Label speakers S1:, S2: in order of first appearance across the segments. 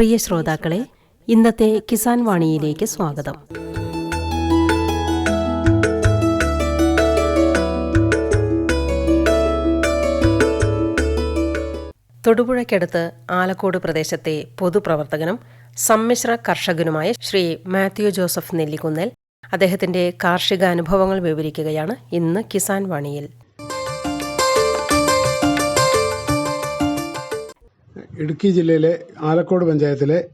S1: പ്രിയ ശ്രോതാക്കളെ ഇന്നത്തെ കിസാൻ വാണിയിലേക്ക് സ്വാഗതം. തൊടുപുഴയ്ക്കടുത്ത് ആലക്കോട് പ്രദേശത്തെ പൊതുപ്രവർത്തകനും സമ്മിശ്ര കർഷകനുമായ ശ്രീ മാത്യു ജോസഫ് നെല്ലിക്കുന്നേൽ അദ്ദേഹത്തിന്റെ കാർഷിക അനുഭവങ്ങൾ വിവരിക്കുകയാണ് ഇന്ന് കിസാൻ വാണിയിൽ.
S2: ഇടുക്കി ജില്ലയിലെ ആലക്കോട് പഞ്ചായത്തിലെ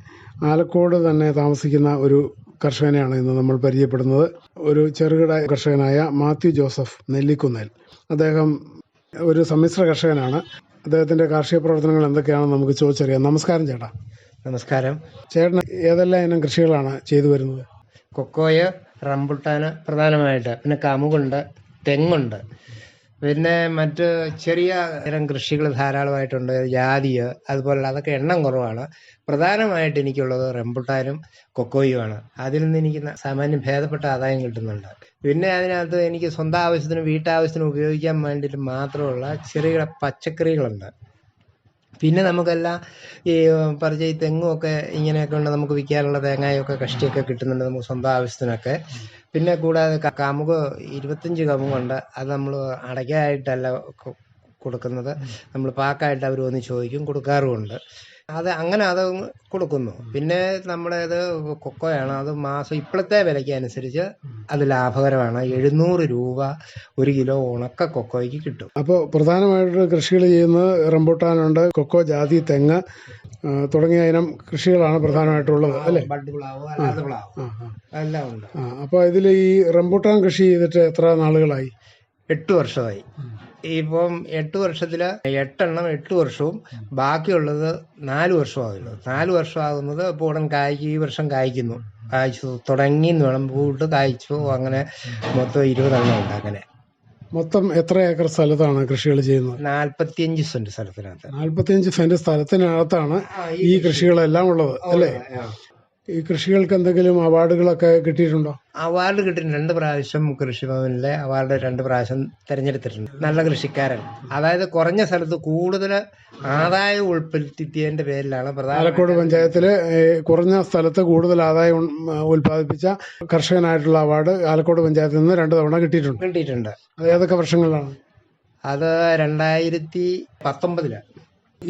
S2: ആലക്കോട് തന്നെ താമസിക്കുന്ന ഒരു കർഷകനെയാണ് ഇന്ന് നമ്മൾ പരിചയപ്പെടുന്നത്. ഒരു ചെറുകിട കർഷകനായ മാത്യു ജോസഫ് നെല്ലിക്കുന്നേൽ. അദ്ദേഹം ഒരു സമ്മിശ്ര കർഷകനാണ്. അദ്ദേഹത്തിന്റെ കാർഷിക പ്രവർത്തനങ്ങൾ എന്തൊക്കെയാണെന്ന് നമുക്ക് ചോദിച്ചറിയാം. നമസ്കാരം ചേട്ടാ.
S3: നമസ്കാരം.
S2: ചേട്ടൻ ഏതെല്ലാം ഇനം കൃഷികളാണ് ചെയ്തു വരുന്നത്?
S3: കൊക്കോയ റംബുട്ടാന് പ്രധാനമായിട്ട്. പിന്നെ കമുകുണ്ട് തെങ്ങുണ്ട്. പിന്നെ മറ്റ് ചെറിയ തരം കൃഷികൾ ധാരാളമായിട്ടുണ്ട്. ജാതിയ് അതുപോലെ അതൊക്കെ എണ്ണം കുറവാണ്. പ്രധാനമായിട്ട് എനിക്കുള്ളത് റംബുട്ടാനും കൊക്കോയുമാണ്. അതിൽ നിന്ന് എനിക്ക് സാമാന്യം ഭേദപ്പെട്ട ആദായം കിട്ടുന്നുണ്ട്. പിന്നെ അതിനകത്ത് എനിക്ക് സ്വന്തം ആവശ്യത്തിനും വീട്ടാവശ്യത്തിനും ഉപയോഗിക്കാൻ വേണ്ടിയിട്ട് മാത്രമുള്ള ചെറിയ പച്ചക്കറികളുണ്ട്. പിന്നെ നമുക്കല്ല ഈ പറഞ്ഞ ഈ തെങ്ങും ഒക്കെ ഇങ്ങനെയൊക്കെ ഉണ്ട് നമുക്ക് വിൽക്കാനുള്ള തേങ്ങയൊക്കെ കഷ്ടിയൊക്കെ കിട്ടുന്നുണ്ട് നമുക്ക് സ്വന്തം ആവശ്യത്തിനൊക്കെ. പിന്നെ കൂടാതെ കമുക് ഇരുപത്തഞ്ച് കമുകുണ്ട് അത് നമ്മൾ അടയ്ക്കായിട്ടല്ല കൊടുക്കുന്നത്. നമ്മൾ പാക്കായിട്ട് അവർ വന്ന് ചോദിക്കും കൊടുക്കാറുമുണ്ട്. അത് അങ്ങനെ അത് കൊടുക്കുന്നു. പിന്നെ നമ്മുടേത് കൊക്കോയാണ് അത് മാസം ഇപ്പോഴത്തെ വിലയ്ക്ക് അനുസരിച്ച് അത് ലാഭകരമാണ്. എഴുന്നൂറ് രൂപ ഒരു കിലോ ഉണക്ക കൊക്കോയ്ക്ക് കിട്ടും.
S2: അപ്പോൾ പ്രധാനമായിട്ട് കൃഷികൾ ചെയ്യുന്നത് റംബൂട്ടാനുണ്ട് കൊക്കോ ജാതി തെങ്ങ് തുടങ്ങിയ ഇനം കൃഷികളാണ് പ്രധാനമായിട്ടുള്ളത് അല്ലേ?
S3: ബഡ് പ്ലാവ് അല്ലാതെ പ്ലാവ്.
S2: ആ ആ.
S3: എല്ലാം ഉണ്ട്.
S2: അപ്പോൾ ഇതിൽ ഈ റംബൂട്ടാൻ കൃഷി ചെയ്തിട്ട് എത്ര നാളുകളായി?
S3: എട്ട് വർഷമായി. ഇപ്പം എട്ട് വർഷത്തിൽ എട്ടെണ്ണം എട്ട് വർഷവും ബാക്കിയുള്ളത് നാല് വർഷമാകുന്നു നാല് വർഷമാകുന്നത് ഇപ്പോൾ ഉടൻ കായ്ക്ക് ഈ വർഷം കായ്ക്കുന്നു. കായ്ച്ചു തുടങ്ങി വേണം. പൂട്ട് കായ്ച്ചു അങ്ങനെ മൊത്തം ഇരുപതെണ്ണം ഉണ്ട് അങ്ങനെ.
S2: മൊത്തം എത്ര ഏക്കർ സ്ഥലത്താണ് കൃഷികൾ ചെയ്യുന്നത്?
S3: നാൽപ്പത്തിയഞ്ച് സെന്റ് സ്ഥലത്തിനകത്ത്.
S2: നാല്പത്തിയഞ്ച് സെന്റ് സ്ഥലത്തിനകത്താണ് ഈ കൃഷികളെല്ലാം ഉള്ളത് അല്ലേ? ഈ കൃഷികൾക്ക് എന്തെങ്കിലും അവാർഡുകളൊക്കെ കിട്ടിയിട്ടുണ്ടോ?
S3: അവാർഡ് കിട്ടി രണ്ട് പ്രാവശ്യം കൃഷിഭവനിലെ അവാർഡ് രണ്ട് പ്രാവശ്യം തിരഞ്ഞെടുത്തിട്ടുണ്ട്. നല്ല കൃഷിക്കാരൻ. അതായത് കുറഞ്ഞ സ്ഥലത്ത് കൂടുതൽ ആദായം ഉൾപ്പെടുത്തിയതിന്റെ പേരിലാണ്
S2: പാലക്കോട് പഞ്ചായത്തിൽ കുറഞ്ഞ സ്ഥലത്ത് കൂടുതൽ ആദായം ഉൽപ്പാദിപ്പിച്ച കർഷകനായിട്ടുള്ള അവാർഡ് ആലക്കോട് പഞ്ചായത്തിൽ നിന്ന് രണ്ട് തവണ കിട്ടിയിട്ടുണ്ട്.
S3: കിട്ടിയിട്ടുണ്ട്.
S2: അത് ഏതൊക്കെ വർഷങ്ങളിലാണ്?
S3: അത് രണ്ടായിരത്തി പത്തൊമ്പതിൽ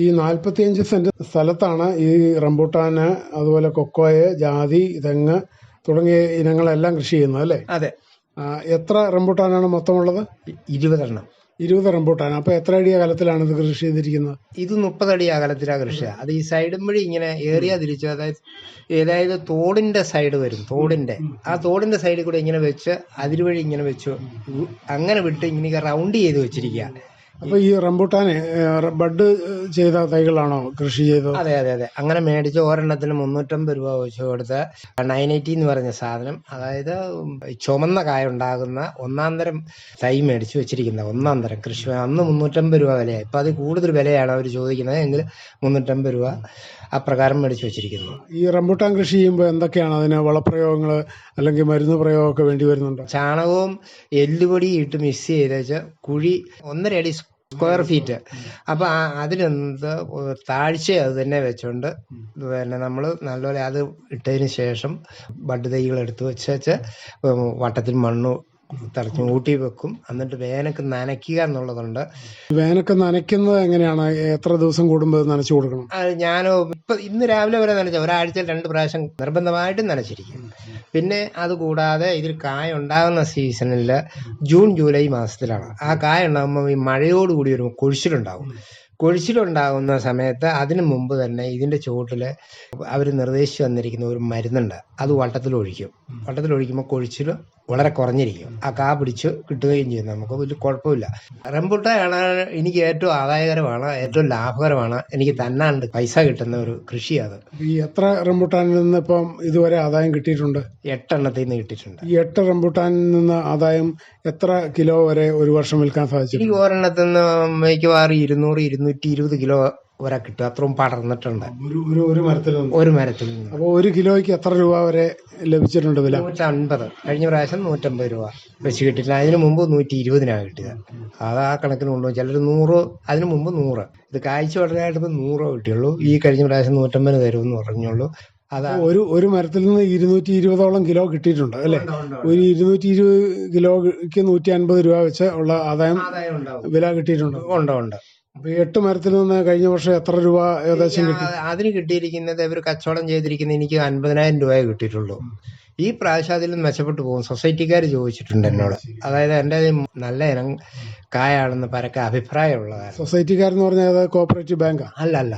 S2: ഈ നാൽപ്പത്തിയഞ്ച് സെന്റ് സ്ഥലത്താണ് ഈ റംബൂട്ടാന് അതുപോലെ കൊക്കോയെ ജാതി തെങ്ങ് തുടങ്ങിയ ഇനങ്ങളെല്ലാം കൃഷി ചെയ്യുന്നത് അല്ലേ?
S3: അതെ.
S2: എത്ര റംബൂട്ടാനാണ് മൊത്തമുള്ളത്?
S3: ഇരുപതെണ്ണം
S2: ഇരുപത് റംബൂട്ടാൻ. അപ്പോൾ എത്ര അടി അകലത്തിലാണ് ഇത് കൃഷി ചെയ്തിരിക്കുന്നത്?
S3: ഇത് മുപ്പതടി അകലത്തിലാണ് കൃഷി അത് ഈ സൈഡും വഴി ഇങ്ങനെ ഏറിയ തിരിച്ചു അതായത് ഏതായത് തോടിന്റെ സൈഡ് വരും തോടിന്റെ. ആ തോടിന്റെ സൈഡിൽ കൂടെ ഇങ്ങനെ വെച്ച് അതിരുവഴി ഇങ്ങനെ വെച്ചു അങ്ങനെ വിട്ട് ഇങ്ങനെ റൗണ്ട് ചെയ്ത് വെച്ചിരിക്കുക.
S2: അപ്പോൾ ഈ റംബൂട്ടാനെ ബഡ് ചെയ്ത തൈകളാണോ കൃഷി ചെയ്തത്?
S3: അതെ അതെ അതെ. അങ്ങനെ മേടിച്ച് ഒരെണ്ണത്തിന് മുന്നൂറ്റമ്പത് രൂപ വെച്ച് കൊടുത്ത് നയൻ എയ്റ്റി എന്ന് പറഞ്ഞ സാധനം. അതായത് ചുമന്ന കായ ഉണ്ടാകുന്ന ഒന്നാം തരം തൈ മേടിച്ച് വെച്ചിരിക്കുന്നത് ഒന്നാം തരം കൃഷി. അന്ന് മുന്നൂറ്റമ്പത് രൂപ വിലയാണ് ഇപ്പൊ അത് കൂടുതൽ വിലയാണ് അവർ ചോദിക്കുന്നത്. എങ്കിൽ മുന്നൂറ്റമ്പത് രൂപ. അപ്രകാരം മേടിച്ച് വെച്ചിരിക്കുന്നത്
S2: ഈ റംബൂട്ടാൻ കൃഷി ചെയ്യുമ്പോൾ എന്തൊക്കെയാണ് അതിന് വളപ്രയോഗങ്ങൾ അല്ലെങ്കിൽ മരുന്ന് പ്രയോഗമൊക്കെ വേണ്ടി വരുന്നുണ്ട്?
S3: ചാണകവും എല്ലുപൊടി ഇട്ട് മിക്സ് ചെയ്തേച്ച് കുഴി ഒന്നര അടി സ്ക്വയർ ഫീറ്റ് അപ്പൊ ആ- അതിനെന്ത് താഴ്ച അത് തന്നെ വെച്ചുകൊണ്ട് പിന്നെ നമ്മൾ നല്ലപോലെ അത് ഇട്ടതിന് ശേഷം ബഡ് തൈകൾ എടുത്ത് വെച്ച് വട്ടത്തിൽ മണ്ണ് തറച്ച് ഊട്ടി വെക്കും. എന്നിട്ട് വേനക്ക് നനയ്ക്കുക എന്നുള്ളതുണ്ട്.
S2: വേനൊക്കെ നനയ്ക്കുന്നത് എങ്ങനെയാണ്? എത്ര ദിവസം കൂടുമ്പോൾ നനച്ചു കൊടുക്കണം?
S3: അത് ഞാൻ ഇപ്പൊ ഇന്ന് രാവിലെ വരെ നനച്ച ഒരാഴ്ചയിൽ രണ്ട് പ്രാവശ്യം നിർബന്ധമായിട്ടും നനച്ചിരിക്കും. പിന്നെ അതുകൂടാതെ ഇതിൽ കായ ഉണ്ടാകുന്ന സീസണിൽ ജൂൺ ജൂലൈ മാസത്തിലാണ്. ആ കായ ഉണ്ടാകുമ്പോൾ ഈ മഴയോടുകൂടി ഒരു കൊഴിച്ചിലുണ്ടാവും. കൊഴിച്ചിലുണ്ടാകുന്ന സമയത്ത് അതിനു മുമ്പ് തന്നെ ഇതിന്റെ ചുവട്ടിൽ അവർ നിർദ്ദേശിച്ചു വന്നിരിക്കുന്ന ഒരു മരുന്നുണ്ട്. അത് വട്ടത്തിൽ ഒഴിക്കും വട്ടത്തിൽ ഒഴിക്കുമ്പോൾ കൊഴിച്ചിൽ വളരെ കുറഞ്ഞിരിക്കും. ആ കാ പിടിച്ച് കിട്ടുകയും ചെയ്യും. നമുക്ക് വലിയ കുഴപ്പമില്ല. റംബുട്ടാണ് എനിക്ക് ഏറ്റവും ആദായകരമാണ് ഏറ്റവും ലാഭകരമാണ്. എനിക്ക് തന്നാണ്ട് പൈസ കിട്ടുന്ന ഒരു കൃഷി അത്
S2: ഈ എത്ര റംബുട്ടാനിൽ നിന്ന് ഇപ്പം ഇതുവരെ ആദായം കിട്ടിയിട്ടുണ്ട്?
S3: എട്ടെണ്ണത്തിൽ നിന്ന് കിട്ടിയിട്ടുണ്ട്.
S2: ഈ എട്ട് റംബുട്ടാനിൽ നിന്ന് ആദായം എത്ര കിലോ വരെ ഒരു വർഷം വിൽക്കാൻ സാധിച്ചു
S3: എനിക്ക് ഒരെണ്ണത്തിൽ നിന്ന് മിക്കവാറും ഇരുന്നൂറ് ഇരുന്നൂറ്റി ഇരുപത് കിലോ വരെ കിട്ടും. അത്രയും പടർന്നിട്ടുണ്ട്.
S2: ഒരു ഒരു ഒരു മരത്തിൽ നിന്ന്.
S3: ഒരു മരത്തിൽ നിന്ന്.
S2: അപ്പോൾ ഒരു കിലോയ്ക്ക് എത്ര രൂപ വരെ ലഭിച്ചിട്ടുണ്ട് വില?
S3: നൂറ്റൻപത് കഴിഞ്ഞ പ്രാവശ്യം നൂറ്റമ്പത് രൂപ വെച്ച് കിട്ടിയില്ല അതിന് മുമ്പ് നൂറ്റി ഇരുപതിനാണ് കിട്ടിയത്. അത് ആ കണക്കിന് കൊണ്ടുപോകും ചിലർ നൂറ് അതിന് മുമ്പ് നൂറ്. ഇത് കാഴ്ച ഉടനായിട്ട് നൂറോ കിട്ടിയുള്ളൂ. ഈ കഴിഞ്ഞ പ്രാവശ്യം നൂറ്റമ്പത് തരുമെന്ന് പറഞ്ഞുള്ളൂ. അതാ.
S2: ഒരു ഒരു മരത്തിൽ നിന്ന് ഇരുന്നൂറ്റി ഇരുപതോളം കിലോ കിട്ടിയിട്ടുണ്ട് അല്ലേ? ഒരു ഇരുന്നൂറ്റി ഇരുപത് കിലോയ്ക്ക് നൂറ്റി അൻപത് രൂപ വെച്ച് ഉള്ള ആദായം വില കിട്ടിയിട്ടുണ്ട്.
S3: ഉണ്ട് ഉണ്ട്.
S2: അപ്പൊ ഈ എട്ട് മരത്തിൽ നിന്ന് കഴിഞ്ഞ വർഷം എത്ര രൂപ ഏകദേശം കിട്ടി?
S3: അതിന് കിട്ടിയിരിക്കുന്നത് ഇവർ കച്ചവടം ചെയ്തിരിക്കുന്ന എനിക്ക് അൻപതിനായിരം രൂപയെ കിട്ടിയിട്ടുള്ളൂ. ഈ പ്രാവശ്യം അതിൽ മെച്ചപ്പെട്ടു പോകും. സൊസൈറ്റിക്കാർ ചോദിച്ചിട്ടുണ്ട് എന്നോട്. അതായത് എന്റെ നല്ല ഇനം കായാണെന്ന് പരക്കെ അഭിപ്രായമുള്ളതാണ്.
S2: സൊസൈറ്റിക്കാരെന്ന് പറഞ്ഞാൽ കോപ്പറേറ്റീവ് ബാങ്കാ
S3: അല്ല അല്ല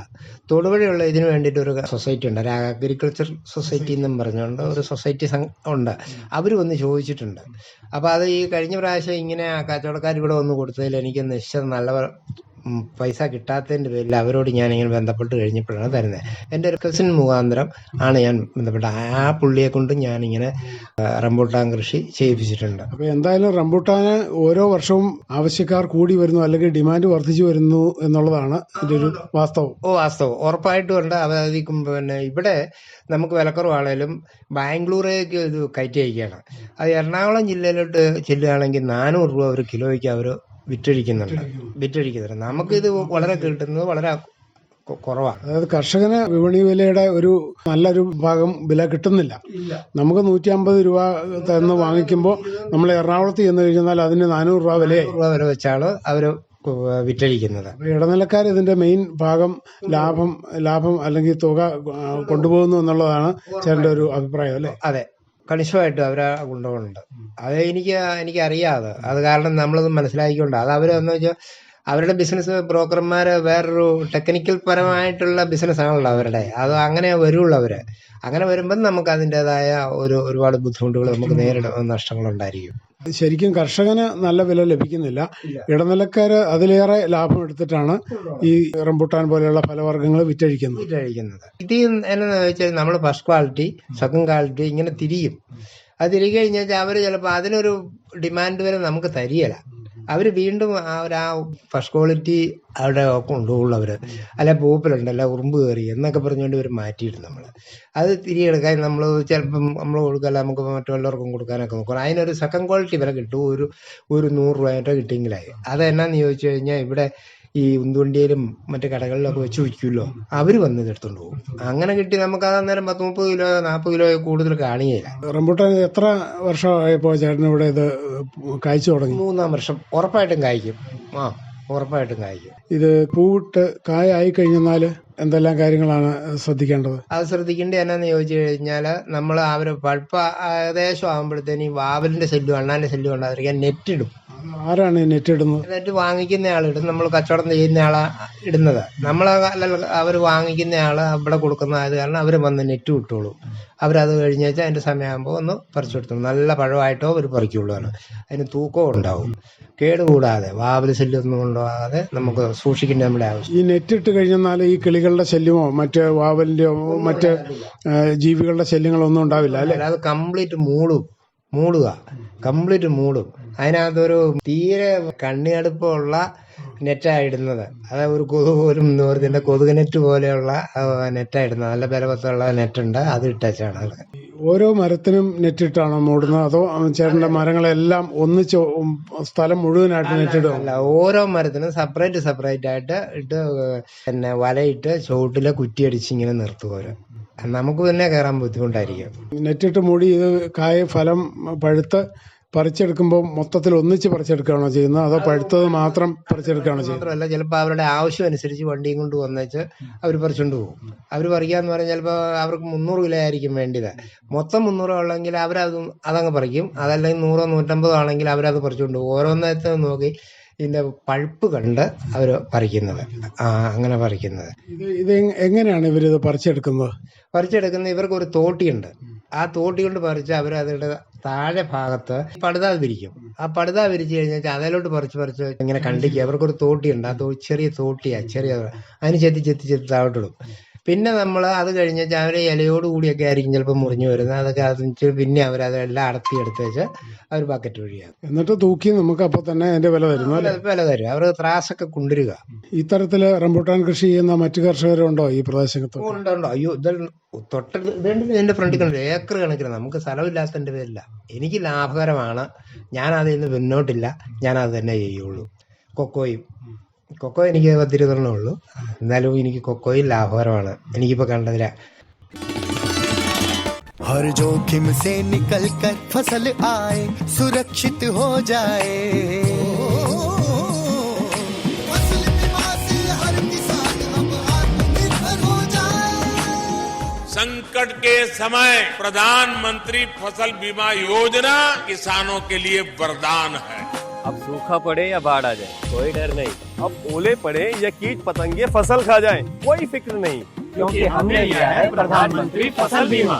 S3: തൊടുപുഴയുള്ള ഇതിന് വേണ്ടിയിട്ട് ഒരു സൊസൈറ്റി ഉണ്ട്. ഒരു അഗ്രികൾച്ചർ സൊസൈറ്റി എന്നും പറഞ്ഞുകൊണ്ട് ഒരു സൊസൈറ്റി ഉണ്ട്. അവർ വന്ന് ചോദിച്ചിട്ടുണ്ട്. അപ്പോൾ അത് ഈ കഴിഞ്ഞ പ്രാവശ്യം ഇങ്ങനെ കച്ചവടക്കാർ ഇവിടെ വന്ന് കൊടുത്തതിൽ എനിക്ക് നിശ്ചയം നല്ല പൈസ കിട്ടാത്തതിന്റെ പേരിൽ അവരോട് ഞാൻ ഇങ്ങനെ ബന്ധപ്പെട്ട് കഴിഞ്ഞപ്പോഴാണ് തരുന്നത്. എന്റെ ഒരു കസിൻ മുഖാന്തരം ആണ് ഞാൻ ബന്ധപ്പെട്ട ആ പുള്ളിയെ കൊണ്ട് ഞാൻ ഇങ്ങനെ റംബൂട്ടാൻ കൃഷി ചെയ്യിപ്പിച്ചിട്ടുണ്ട്.
S2: അപ്പൊ എന്തായാലും റംബൂട്ടാന് ഓരോ വർഷവും ആവശ്യക്കാർ കൂടി വരുന്നു അല്ലെങ്കിൽ ഡിമാൻഡ് വർദ്ധിച്ചു വരുന്നു എന്നുള്ളതാണ് ഇതിന്റെ ഒരു വാസ്തവം.
S3: ഓ വാസ്തവം. ഉറപ്പായിട്ടും ഉണ്ട്. അതായത് പിന്നെ ഇവിടെ നമുക്ക് വിലക്കുറവാണേലും ബാംഗ്ലൂരേക്ക് ഇത് കയറ്റി അയക്കുകയാണ്. അത് എറണാകുളം ജില്ലയിലോട്ട് ചെല്ലുകയാണെങ്കിൽ നാനൂറ് രൂപ ഒരു കിലോയ്ക്ക് അവർ വിറ്റഴിക്കുന്നുണ്ട്. വിറ്റഴിക്കുന്നുണ്ട്. ഇത് വളരെ കിട്ടുന്നത് വളരെ കുറവാണ്.
S2: അതായത് കർഷകന് വിപണി വിലയുടെ ഒരു നല്ലൊരു ഭാഗം വില കിട്ടുന്നില്ല. നമുക്ക് നൂറ്റി അമ്പത് രൂപ തന്ന് വാങ്ങിക്കുമ്പോൾ നമ്മൾ എറണാകുളത്ത് ചെന്ന് കഴിഞ്ഞാൽ അതിന് നാനൂറ് രൂപ വില
S3: രൂപ വരെ വെച്ചാണ് അവർ വിറ്റഴിക്കുന്നത്.
S2: ഇടനിലക്കാർ ഇതിന്റെ മെയിൻ ഭാഗം ലാഭം ലാഭം അല്ലെങ്കിൽ തുക കൊണ്ടുപോകുന്നു എന്നുള്ളതാണ് ചേട്ടന്റെ ഒരു അഭിപ്രായം അല്ലേ?
S3: അതെ. കണിശമായിട്ട് അവർ കൊണ്ടുപോകുന്നുണ്ട് അത് എനിക്ക് എനിക്ക് അറിയാതെ അത് കാരണം നമ്മളത് മനസ്സിലാക്കിക്കൊണ്ട് അത് അവരെന്ന് വെച്ചാൽ അവരുടെ ബിസിനസ് ബ്രോക്കർമാർ വേറൊരു ടെക്നിക്കൽ പരമായിട്ടുള്ള ബിസിനസ് ആണല്ലോ അവരുടെ. അത് അങ്ങനെ വരുള്ളൂ അവർ. അങ്ങനെ വരുമ്പം നമുക്ക് അതിന്റെതായ ഒരു ഒരുപാട് ബുദ്ധിമുട്ടുകൾ നമുക്ക് നേരിടും നഷ്ടങ്ങൾ ഉണ്ടായിരിക്കും
S2: ശരിക്കും കർഷകന് നല്ല വില ലഭിക്കുന്നില്ല. ഇടനിലക്കാര് അതിലേറെ ലാഭം എടുത്തിട്ടാണ് ഈ റംബുട്ടാൻ പോലെയുള്ള ഫലവർഗങ്ങൾ വിറ്റഴിക്കുന്നത്.
S3: വിറ്റഴിക്കുന്നത്. ഇത് എന്നാന്ന് വെച്ചാൽ നമ്മൾ ഫസ്റ്റ് ക്വാളിറ്റി സെക്കൻഡ് ക്വാളിറ്റി ഇങ്ങനെ തിരിയും. അത് തിരികെ കഴിഞ്ഞാൽ അവർ ചിലപ്പോൾ അതിനൊരു ഡിമാൻഡ് വരെ നമുക്ക് തരികയില്ല അവർ വീണ്ടും ഒരു ആ ഫസ്റ്റ് ക്വാളിറ്റി അവിടെ കൊണ്ടുപോകുള്ളൂ അവർ അല്ല പൂപ്പിലുണ്ടല്ല ഉറുമ്പ് കയറി എന്നൊക്കെ പറഞ്ഞുകൊണ്ട് ഇവർ മാറ്റിയിടും നമ്മൾ അത് തിരികെ എടുക്കാൻ നമ്മൾ ചിലപ്പം നമ്മൾ കൊടുക്കല്ല നമുക്ക് മറ്റുള്ളവർക്കും കൊടുക്കാനൊക്കെ നോക്കണം അതിനൊരു സെക്കൻഡ് ക്വാളിറ്റി വില കിട്ടും. ഒരു ഒരു നൂറ് രൂപ കിട്ടിയെങ്കിലായി. അത് എന്നാന്ന് ചോദിച്ചു കഴിഞ്ഞാൽ ഇവിടെ ഈ ഉന്തുവണ്ടിയിലും മറ്റു കടകളിലൊക്കെ വെച്ച് വിൽക്കുമല്ലോ. അവർ വന്ന് എടുത്തോണ്ട് പോകും. അങ്ങനെ കിട്ടി നമുക്ക് അത് അന്നേരം പത്ത് മുപ്പത് കിലോ നാൽപ്പത് കിലോ കൂടുതൽ കാണുകയില്ല.
S2: റംബൂട്ടാൻ എത്ര വർഷമായപ്പോൾ ചേട്ടൻ ഇവിടെ ഇത് കായ്ച്ചു തുടങ്ങി?
S3: മൂന്നാം വർഷം ഉറപ്പായിട്ടും കായ്ക്കും. ആ ഉറപ്പായിട്ടും കായ്ക്കും.
S2: ഇത് പൂവിട്ട് കായായി കഴിഞ്ഞാൽ എന്തെല്ലാം കാര്യങ്ങളാണ് ശ്രദ്ധിക്കേണ്ടത്?
S3: അത് ശ്രദ്ധിക്കേണ്ടത് എന്നാന്ന് ചോദിച്ചു കഴിഞ്ഞാൽ നമ്മൾ ആ ഒരു പഴുപ്പ് ഏകദേശം ആകുമ്പോഴത്തേന് ഈ വാവലിന്റെ ശല്യം അണ്ണാന്റെ ശല്യം ഉണ്ടാതിരിക്കാൻ നെറ്റ് ഇടും.
S2: ആരാണ് നെറ്റ് ഇടുന്നത്?
S3: നെറ്റ് വാങ്ങിക്കുന്ന ആളിടും നമ്മൾ കച്ചവടം ചെയ്യുന്ന ആളാ ഇടുന്നത്. നമ്മൾ അവർ വാങ്ങിക്കുന്ന ആൾ അവിടെ കൊടുക്കുന്ന ആയത് കാരണം അവർ വന്ന് നെറ്റ് വിട്ടോളൂ അവരത് കഴിഞ്ഞ് വെച്ചാൽ അതിന്റെ സമയമാകുമ്പോൾ ഒന്ന് പറിച്ചു കൊടുത്തു. നല്ല പഴമായിട്ടോ അവർ പറിക്കുള്ളൂ അതിന് തൂക്കവും ഉണ്ടാവും. കേടുകൂടാതെ വാവൽ ശല്യം ഒന്നും കൊണ്ടുപോകാതെ നമുക്ക് സൂക്ഷിക്കേണ്ട നമ്മുടെ ആവശ്യം.
S2: ഈ നെറ്റ് ഇട്ട് കഴിഞ്ഞാൽ ഈ കിളികളുടെ ശല്യമോ മറ്റ് വാവലിന്റെയോ മറ്റ് ജീവികളുടെ ശല്യങ്ങളോ ഒന്നും ഉണ്ടാവില്ല അല്ലെ?
S3: അത് കംപ്ലീറ്റ് മൂളും മൂളുക. കംപ്ലീറ്റ് മൂളും. അതിനകത്തൊരു തീരെ കണ്ണിയടുപ്പമുള്ള നെറ്റാണ് ഇടുന്നത് അത് ഒരു കൊതു പോലും ഇതിന്റെ കൊതുക് നെറ്റ് പോലെയുള്ള നെറ്റാണ് ഇടുന്നത് നല്ല ബലവത്തുള്ള നെറ്റുണ്ട്. അത് ഇട്ടാച്ചാണ് അത്.
S2: ഓരോ മരത്തിനും നെറ്റിട്ടാണോ മൂടുന്നത്? അതോ ചേട്ടന്റെ മരങ്ങളെല്ലാം ഒന്നിച്ച് സ്ഥലം മുഴുവനായിട്ട് നെറ്റിടും
S3: അല്ല ഓരോ മരത്തിനും സെപ്പറേറ്റ് സെപ്പറേറ്റ് ആയിട്ട് ഇട്ട് പിന്നെ വലയിട്ട് ചുവട്ടിലെ കുറ്റിയടിച്ച് ഇങ്ങനെ നിർത്തും ഓരോ. നമുക്ക് തന്നെ കയറാൻ ബുദ്ധിമുട്ടായിരിക്കും.
S2: നെറ്റിട്ട് മൂടി ഇത് കായ ഫലം പഴുത്ത് പറിച്ചെടുക്കുമ്പോൾ മൊത്തത്തിൽ ഒന്നിച്ച് പറിച്ചെടുക്കുകയാണോ ചെയ്യുന്നത്? അതോ പഴുത്തത് മാത്രം പറിച്ചെടുക്കുകയാണോ ചെയ്യുന്നത്?
S3: മാത്രമല്ല ചിലപ്പോൾ അവരുടെ ആവശ്യം അനുസരിച്ച് വണ്ടിയും കൊണ്ട് വന്നേച്ച് അവർ പറിച്ചുകൊണ്ട് പോകും. അവർ പറിക്കാന്ന് പറഞ്ഞാൽ ചിലപ്പോൾ അവർക്ക് മുന്നൂറ് കിലോ ആയിരിക്കും വേണ്ടത്. മൊത്തം മുന്നൂറ് ഉള്ളെങ്കിൽ അവരത് അതങ്ങ് പറിക്കും. അതല്ലെങ്കിൽ നൂറോ നൂറ്റമ്പതോ ആണെങ്കിൽ അവരത് പറിച്ചുകൊണ്ട് പോകും. ഓരോന്നത്തെ നോക്കി ഇതിന്റെ പഴുപ്പ് കണ്ട് അവർ പറിക്കുന്നത് അങ്ങനെ പറിക്കുന്നത്.
S2: ഇത് എങ്ങനെയാണ് ഇവർ ഇത് ഇവരിത് പറിച്ചെടുക്കുന്നത്?
S3: പറിച്ചെടുക്കുന്ന ഇവർക്ക് ഒരു തോട്ടിയുണ്ട് ആ തോട്ടി കൊണ്ട് പറിച്ച് അവർ അതിന്റെ താഴെ ഭാഗത്ത് പടുതാ വിരിക്കും. ആ പടുതാ വിരിച്ചു കഴിഞ്ഞാൽ അതിലോട്ട് പറിച്ച് പറിച്ച് ഇങ്ങനെ കണ്ടിക്കുക അവർക്കൊരു തോട്ടിയുണ്ട്. ആ ചെറിയ തോട്ടിയാ ചെറിയ അതിന് ചെത്തി ചെത്തി ചെത്തി താഴോട്ടിടും. പിന്നെ നമ്മൾ അത് കഴിഞ്ഞ് അവർ ഇലയോട് കൂടിയൊക്കെ ആയിരിക്കും ചിലപ്പോൾ മുറിഞ്ഞു വരുന്നത്. അതൊക്കെ അത് പിന്നെ അവർ അതെല്ലാം അടത്തി എടുത്ത് വെച്ച് അവർ ബക്കറ്റ് ഒഴിയാം
S2: എന്നിട്ട് തൂക്കി നമുക്ക് അപ്പോൾ തന്നെ അതിന്റെ വില തരും
S3: വില തരും. അവർ ത്രാസൊക്കെ കൊണ്ടുവരിക.
S2: ഇത്തരത്തിൽ റംബൂട്ടാൻ കൃഷി ചെയ്യുന്ന മറ്റു കർഷകരുണ്ടോ ഈ പ്രദേശത്ത്
S3: ഉണ്ടോ അയ്യോ ഇത് തൊട്ട് ഇതുണ്ട് എന്റെ ഫ്രണ്ടിൽ കണ്ടു ഏക്കർ കണക്കിന് നമുക്ക് സ്ഥലമില്ലാത്തതിന്റെ പേരില്ല എനിക്ക് ലാഭകരമാണ്. ഞാൻ അതിൽ നിന്ന് പിന്നോട്ടില്ല. ഞാൻ അത് തന്നെ ചെയ്യുള്ളൂ. കൊക്കോയും കൊക്കോ എനിക്ക് പത്തിരുപതെണ്ണേ ഉള്ളൂ എന്നാലും എനിക്ക് കൊക്കോയും ലാഭകരമാണ് എനിക്കിപ്പോ കണ്ടതില
S4: हर जोखिम से निकल कर फसल आए सुरक्षित हो जाए फसल बीमा से हर किसान अब आत्मनिर्भर हो जाए
S5: संकट के समय प्रधानमंत्री फसल बीमा योजना किसानों के लिए वरदान है
S6: अब सूखा पड़े या बाढ़ आ जाए कोई डर नहीं अब ओले पड़े या कीट पतंगे फ़सल खा जाए, कोई फ़िक्र नहीं, क्योंकि हमने लिया है प्रधानमंत्री फ़सल बीमा।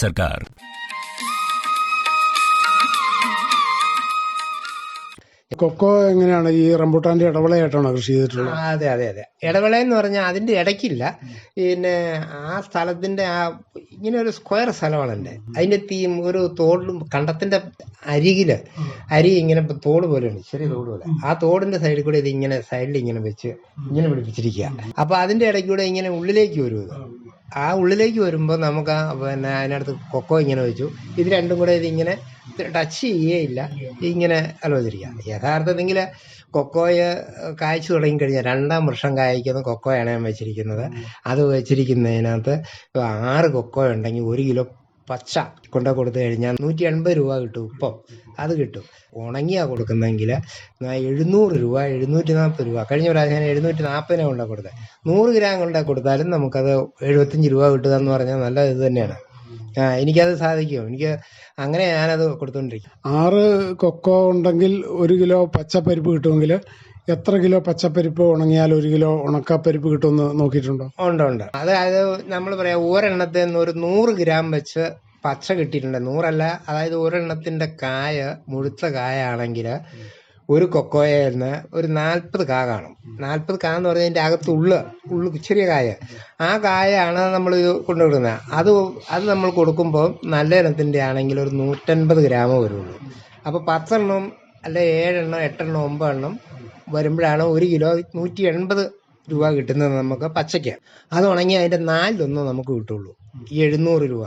S7: सरकार
S2: കൊക്കോ എങ്ങനെയാണ് ഈ റംബൂട്ടാന്റെ ഇടവിളയായിട്ടാണോ കൃഷി ചെയ്തിട്ടുള്ളത്
S3: ആ, അതെ അതെ അതെ ഇടവേള എന്ന് പറഞ്ഞാൽ അതിന്റെ ഇടയ്ക്കില്ല പിന്നെ ആ സ്ഥലത്തിന്റെ ആ ഇങ്ങനെ ഒരു സ്ക്വയർ സ്ഥലമാണ് എൻ്റെ അതിന്റെ തീ ഒരു തോടും കണ്ടത്തിന്റെ അരികില് അരി ഇങ്ങനെ ഇപ്പൊ തോട് പോലെയുണ്ട് ചെറിയ തോട് പോലെ ആ തോടിന്റെ സൈഡിൽ കൂടെ ഇത് ഇങ്ങനെ സൈഡിൽ ഇങ്ങനെ വെച്ച് ഇങ്ങനെ പിടിപ്പിച്ചിരിക്കുക അപ്പൊ അതിന്റെ ഇടയ്ക്ക് കൂടെ ഇങ്ങനെ ഉള്ളിലേക്ക് വരും ഇത് ആ ഉള്ളിലേക്ക് വരുമ്പോൾ നമുക്ക് ആ പിന്നെ അതിനടുത്ത് കൊക്കോ ഇങ്ങനെ വെച്ചു ഇത് രണ്ടും കൂടെ ഇതിങ്ങനെ ടച്ച് ചെയ്യേയില്ല. ഇങ്ങനെ ആലോചിച്ചിരിക്കുക യഥാർത്ഥത്തിൽ കൊക്കോയെ കായ്ച്ചു തുടങ്ങിക്കഴിഞ്ഞാൽ രണ്ടാം വർഷം കായ്ക്കുന്ന കൊക്കോയാണ് ഞാൻ വെച്ചിരിക്കുന്നത്. അത് വെച്ചിരിക്കുന്നതിനകത്ത് ആറ് കൊക്കോ ഉണ്ടെങ്കിൽ ഒരു കിലോ പച്ച കൊണ്ട കൊടുത്തു കഴിഞ്ഞാൽ നൂറ്റി എൺപത് രൂപ കിട്ടും. ഇപ്പം അത് കിട്ടും. ഉണങ്ങിയാ കൊടുക്കുന്നെങ്കിൽ എഴുന്നൂറ് രൂപ എഴുന്നൂറ്റി നാൽപ്പത് രൂപ. കഴിഞ്ഞ പ്രാവശ്യം ഞാൻ എഴുന്നൂറ്റി നാൽപ്പതിനെ കൊണ്ടാ കൊടുത്തത്. നൂറ് ഗ്രാം കൊണ്ടാ കൊടുത്താലും നമുക്കത് എഴുപത്തഞ്ച് രൂപ കിട്ടുക എന്ന് പറഞ്ഞാൽ നല്ല ഇത് തന്നെയാണ്. ആ എനിക്കത് സാധിക്കും. എനിക്ക് അങ്ങനെ ഞാനത് കൊടുത്തോണ്ടിരിക്കും.
S2: ആറ് കൊക്കോ ഉണ്ടെങ്കിൽ ഒരു കിലോ പച്ചപ്പരിപ്പ് കിട്ടുമെങ്കിൽ എത്ര കിലോ പച്ചപ്പരിപ്പ് ഉണങ്ങിയാൽ ഒരു കിലോ ഉണക്കപ്പരിപ്പ് കിട്ടുമെന്ന് നോക്കിയിട്ടുണ്ടോ?
S3: ഉണ്ട് ഉണ്ട്. അതായത് നമ്മൾ പറയാം ഒരെണ്ണത്തിൽ നിന്ന് ഒരു നൂറ് ഗ്രാം വെച്ച് പച്ച കിട്ടിയിട്ടുണ്ട്. നൂറല്ല അതായത് ഒരെണ്ണത്തിന്റെ കായ മുഴുത്ത കായ ആണെങ്കിൽ ഒരു കൊക്കോയിൽ നിന്ന് ഒരു നാൽപ്പത് കാ കാണും. നാൽപ്പത് കാ എന്ന് പറഞ്ഞാൽ അതിന്റെ അകത്ത് ഉള്ള് ഉള്ളു ചെറിയ കായ. ആ കായാണ് നമ്മൾ കൊണ്ടുവിടുന്നത്. അത് അത് നമ്മൾ കൊടുക്കുമ്പോൾ നല്ല ഇനത്തിന്റെ ആണെങ്കിൽ ഒരു നൂറ്റൻപത് ഗ്രാമേ വരുള്ളൂ. അപ്പോൾ പത്തെണ്ണം അല്ലെ ഏഴെണ്ണം എട്ടെണ്ണം ഒമ്പതെണ്ണം വരുമ്പോഴാണ് ഒരു കിലോ നൂറ്റി എൺപത് രൂപ കിട്ടുന്നത് നമുക്ക് പച്ചയ്ക്ക്. അത് ഉണങ്ങി അതിന്റെ നാലിലൊന്നും നമുക്ക് കിട്ടുള്ളൂ. ഈ എഴുന്നൂറ് രൂപ.